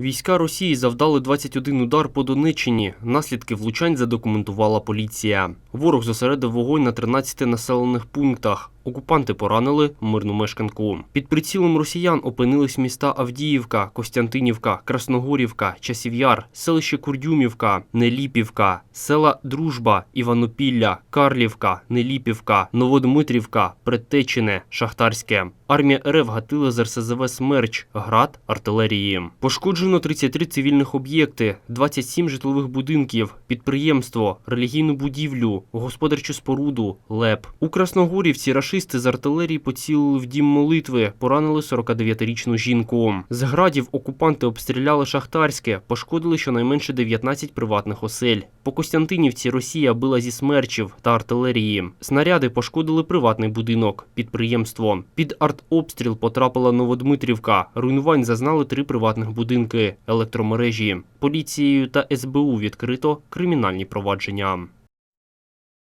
Війська Росії завдали 21 удар по Донеччині. Наслідки влучань задокументувала поліція. Ворог зосередив вогонь на 13 населених пунктах. Окупанти поранили мирну мешканку. Під прицілом росіян опинились міста Авдіївка, Костянтинівка, Красногорівка, Часів'яр, селище Курдюмівка, Неліпівка, села Дружба, Іванопілля, Карлівка, Неліпівка, Новодмитрівка, Предтечине, Шахтарське. Армія РФ гатила з РСЗВ «Смерч», град, артилерії. Пошкоджено 33 цивільних об'єкти, 27 житлових будинків, підприємство, релігійну будівлю, господарчу споруду, ЛЕП. У Красногорівці рашисти з артилерії поцілили в дім молитви, поранили 49-річну жінку. З градів окупанти обстріляли Шахтарське, пошкодили щонайменше 19 приватних осель. По Костянтинівці Росія била зі смерчів та артилерії. Снаряди пошкодили приватний будинок, підприємство. Під артобстріл потрапила Новодмитрівка. Руйнувань зазнали три приватних будинки, електромережі. Поліцією та СБУ відкрито кримінальні провадження.